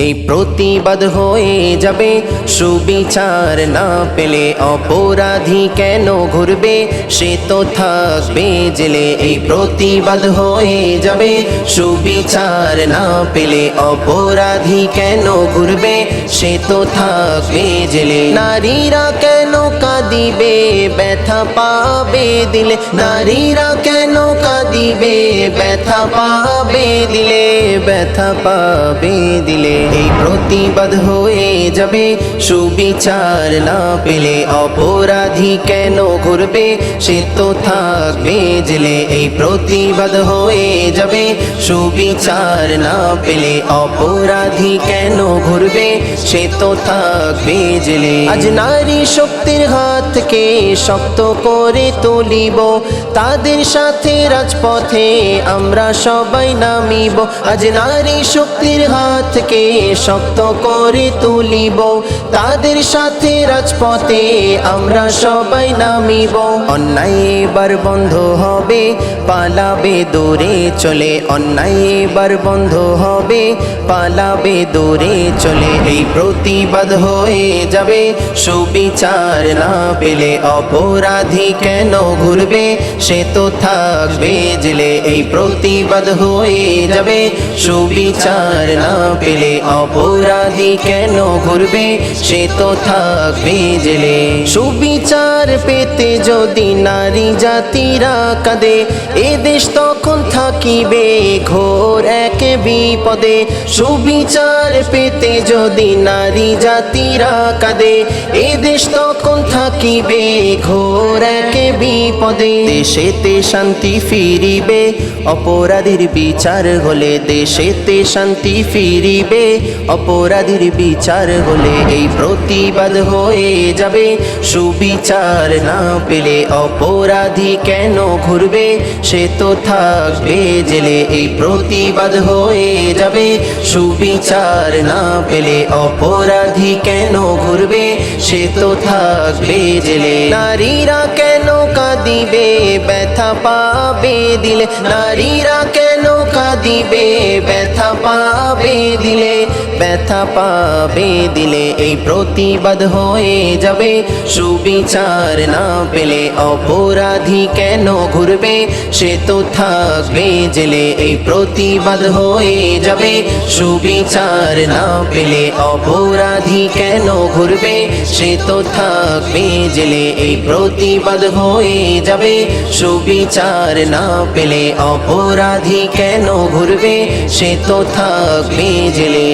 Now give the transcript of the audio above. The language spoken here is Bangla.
এই প্রতিবাদ হয়ে যাবে, সুবিচার না পেলে অপরাধী কেন ঘুরবে? সে তো থাকবে জেলে, এই প্রতিবাদ হয়ে যাবে, সুবিচার না পেলে অপরাধী কেন ঘুরবে? সে তো থাকবে জেলে। নারীরা কেন কাঁদিবে? ব্যথা পাবে দিলে। নারীরা কেন কাঁদিবে? ব্যথা পাবে দিলে। ব্যথা পাবে দিলে। এই প্রতিবাদ হয়ে যাবে, সুবিচার না পেলে অপরাধী কেন ঘুরবে? সে তো থাকবে জেলে। এই প্রতিবাদ হয়ে যাবে, সুবিচার না পেলে অপরাধী কেন ঘুরবে? সে তো থাকবে জেলে। আজ নারী শক্তির হাত থেকে শক্ত করে তুলিব, তাদের সাথে রাজপথে আমরা সবাই নামিব। আজ নারী শক্তির হাতকে শক্ত করে তুলিব। তাদের সাথে রাজপথে আমরা সবাই নামিব। অন্যায় এবার বন্ধ হবে, পালাবে দূরে চলে। অন্যায় এবার বন্ধ হবে, পালাবে দূরে চলে। এই প্রতিবাদ হয়ে যাবে, সুবিচার না পেলে অপরাধী কেন ঘুরবে? সে তো থাকবে জেলে। এই প্রতিবাদ হয়ে যাবে সুবিচার না পেলে অপরাধী কেন ঘুরবে? সে তো থাকবে জেলে। সুবিচার পেতে যদি নারী জাতিরা কাঁদে, এ দেশ তখন থাকিবে ঘোর এক বিপদে। সুবিচার পেতে যদি নারী জাতিরা কাঁদে, এ দেশ তখন থাকিবে ঘোর এক বিপদে। দেশেতে শান্তি ফিরিবে, অপরাধীর বিচার হলে দেশেতে শান্তি ফিরিবে, অপরাধীর বিচার হলে এই প্রতিবাদ হয়ে যাবে। সুবিচার না পেলে অপরাধী কেন ঘুরবে? সে তো থাকবে জেলে, এই প্রতিবাদ হয়ে যাবে। সুবিচার না পেলে অপরাধী কেন ঘুরবে? সে তো থাকবে জেলে। নারীরা কেন কাঁদিবে? ব্যথা পাবে দিলে। নারীরা কেন কাঁদিবে? ব্যথা পাবে দিলে। ব্যথা পাবে, দিলে এই প্রতিবাদ হয়ে যাবে। সুবিচার না পেলে অপরাধী কেন ঘুরবে? সে তো থাকবে জেলে, এই প্রতিবাদ হয়ে যাবে। সুবিচার না পেলে অপরাধী কেন ঘুরবে? সে তো থাকবে জেলে, এই প্রতিবাদ হয়ে যাবে। সুবিচার না পেলে অপরাধী কেন ঘুরবে? সে তো থাকবে জেলে।